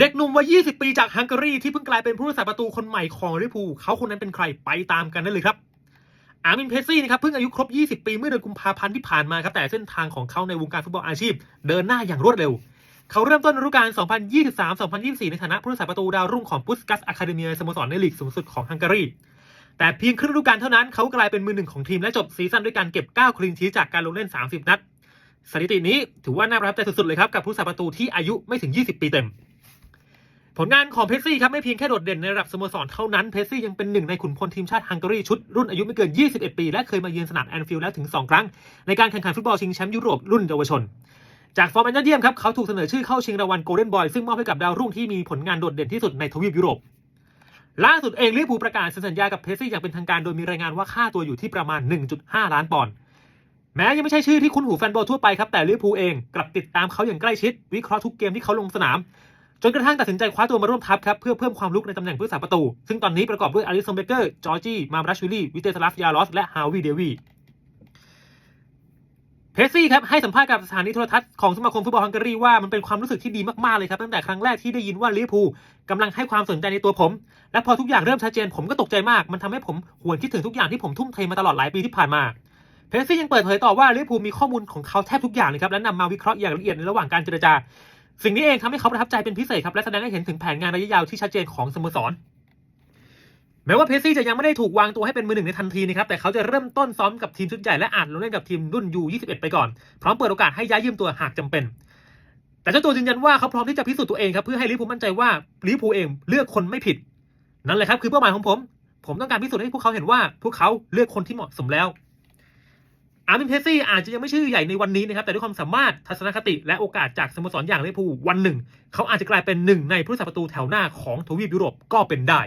เด็กหนุ่มวัย 20 ปีจากฮังการีที่เพิ่งกลายเป็นผู้รักษาประตูคนใหม่ของลิเวอร์พูลเขาคนนั้นเป็นใครไปตามกันได้เลยครับ อาร์มินเพซี่นะครับเพิ่งอายุครบ 20 ปีเมื่อเดือนกุมภาพันธ์ที่ผ่านมาครับแต่เส้นทางของเขาในวงการฟุตบอลอาชีพ เดินหน้าอย่างรวดเร็ว เขาเริ่มต้นฤดูกาล 2023-2024 ในฐานะผู้รักษาประตูดาวรุ่งของปุสกัสอะคาเดเมียสโมสรในลีกสูงสุดของฮังการีแต่เพียงครึ่งฤดูกาลเท่านั้นเขากลายเป็นมือหนึ่งของทีมและจบซีซั่นด้วยการเก็บ 9 คลีนชีจากการลงเล่น 30 นัดสถิตินี้ถือว่าน่าประทับใจสุดๆเลยครับกับผู้รักษาประตูที่อายุไม่ถึง 20 ปีเต็ม ผลงานของเพสซี่ครับไม่เพียงแค่โดดเด่นในระดับสโมสรเท่านั้นเพสซี่ยังเป็นหนึ่งในขุนพลทีมชาติฮังการีชุดรุ่นอายุไม่เกิน 21 ปี และเคยมาเยือนสนามแอนฟิลด์แล้วถึง 2 ครั้ง ในการแข่งขันฟุตบอลชิงแชมป์ยุโรปรุ่นเยาวชน จากฟอร์มอันยอดเยี่ยมครับเขาถูกเสนอชื่อเข้าชิงรางวัลโกลเด้นบอยซึ่งมอบให้กับดาวรุ่งที่มีผลงานโดดเด่นที่สุดในทวีปยุโรปล่าสุดเองลิเวอร์พูลประกาศสัญญากับเพสซี่อย่างเป็นทางการโดยมีรายงานว่าค่าตัวอยู่ที่ประมาณ 1.5 ล้านปอนด์แม้ยังไม่ใช่ชื่อที่คุ้นหูแฟนบอลทั่วไปครับแต่ลิเวอร์พูลเองกลับติดตามเขาอย่างใกล้ชิด วิเคราะห์ทุกเกมที่เขาลงสนาม จนกระทั่งตัดสินใจคว้าตัวมาร่วมทัพครับเพื่อเพิ่มความลุกในตำแหน่งผู้รักษาประตู ซึ่งตอนนี้ประกอบด้วยอลิสันเบเกอร์จอร์จี้มาบรัชวิลลี่วิเตสลาฟยาลอส และฮาวิเดวีเพสซี่ครับให้สัมภาษณ์กับสถานีโทรทัศน์ของสมาคมฟุตบอลฮังการีว่ามันเป็นความรู้สึกที่ดีมากๆเลยครับตั้งแต่ครั้งแรกที่ได้ยินว่าลิเวอร์พูลกำลังให้ความสนใจในตัวผม และพอทุกอย่างเริ่มชัดเจนผมก็ตกใจมาก มันทำให้ผมหวนคิดถึงทุกอย่างที่ผมทุ่มเทมาตลอดหลายปีที่ผ่านมาเพสซี่ยังเปิดเผยต่อว่าลิเวอร์พูลมีข้อมูลของเขาแทบทุกอย่างเลยครับและนำมาวิเคราะห์อย่างละเอียดในระหว่างการเจรจา สิ่งนี้เองทำให้เขาประทับใจเป็นพิเศษครับและแสดงให้เห็นถึงแผนงานระยะยาวที่ชัดเจนของสโมสรแม้ว่าเพรสซี่จะยังไม่ได้ถูกวางตัวให้เป็นมือหนึ่งในทันทีนะครับแต่เขาจะเริ่มต้นซ้อมกับทีมชุดใหญ่และอาจลงเล่นกับทีมรุ่นยู21ไปก่อน พร้อมเปิดโอกาสให้ย้ายยืมตัวหากจำเป็น แต่เจ้าตัวยืนยันว่าเขาพร้อมที่จะพิสูจน์ตัวเองครับเพื่อให้ลิเวอร์พูมั่นใจว่าลิเวอร์พูเองเลือกคนไม่ผิด นั่นแหละครับคือเป้าหมายของผม ผมต้องการพิสูจน์ให้พวกเขาเห็นว่า พวกเขาเลือกคนที่เหมาะสมแล้ว อาร์มินเทสซี่อาจจะยังไม่ชื่อใหญ่ในวันนี้นะครับแต่ด้วยความสามารถทัศนคติและโอกาสจากสโมสรอย่างลิเวอร์พูลวันหนึ่ง เขาอาจจะกลายเป็นหนึ่งในผู้รักษาประตูแถวหน้าของทวีปยุโรปก็เป็นได้